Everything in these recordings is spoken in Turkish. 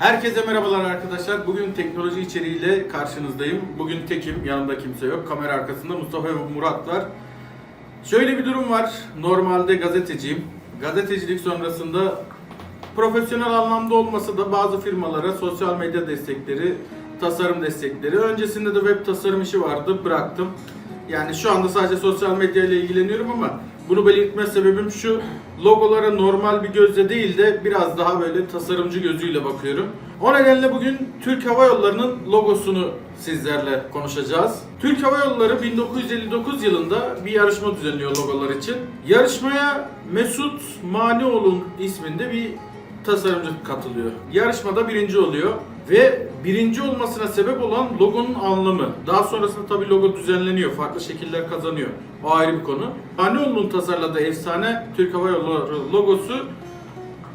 Herkese merhabalar arkadaşlar. Bugün teknoloji içeriğiyle karşınızdayım. Bugün tekim, yanımda kimse yok. Kamera arkasında Mustafa ve Murat var. Şöyle bir durum var. Normalde gazeteciyim. Gazetecilik sonrasında profesyonel anlamda olmasa da bazı firmalara sosyal medya destekleri, tasarım destekleri. Öncesinde de web tasarım işi vardı, bıraktım. Yani şu anda sadece sosyal medya ile ilgileniyorum ama bunu belirtme sebebim şu. Logolara normal bir gözle değil de biraz daha böyle tasarımcı gözüyle bakıyorum. O nedenle bugün Türk Hava Yolları'nın logosunu sizlerle konuşacağız. Türk Hava Yolları 1959 yılında bir yarışma düzenliyor logolar için. Yarışmaya Mesut Manioğlu'nun isminde bir tasarımcı katılıyor. Yarışmada birinci oluyor ve birinci olmasına sebep olan logonun anlamı. Daha sonrasında tabii logo düzenleniyor, farklı şekiller kazanıyor. O ayrı bir konu. Manioğlu'nun tasarladığı efsane Türk Hava Yolları logosu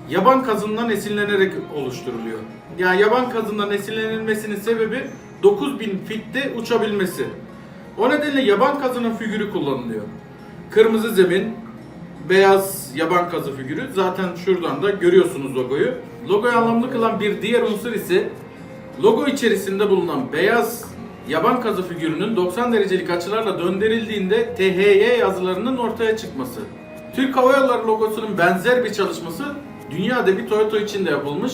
yaban kazından esinlenerek oluşturuluyor. Yani yaban kazından esinlenilmesinin sebebi 9000 fitte uçabilmesi. O nedenle yaban kazının figürü kullanılıyor. Kırmızı zemin, beyaz yaban kazı figürü. Zaten şuradan da görüyorsunuz logoyu. Logoyu anlamlı kılan bir diğer unsur ise logo içerisinde bulunan beyaz yaban kazı figürünün 90 derecelik açılarla döndürüldüğünde THY yazılarının ortaya çıkması. Türk Hava Yolları logosunun benzer bir çalışması dünyada bir Toyota için de yapılmış.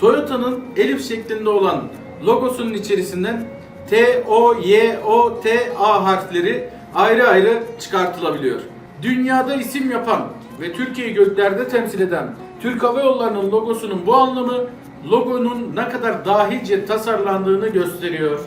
Toyota'nın elif şeklinde olan logosunun içerisinden T, O, Y, O, T, A harfleri ayrı ayrı çıkartılabiliyor. Dünyada isim yapan ve Türkiye'yi göklerde temsil eden Türk Hava Yolları'nın logosunun bu anlamı logonun ne kadar dahice tasarlandığını gösteriyor.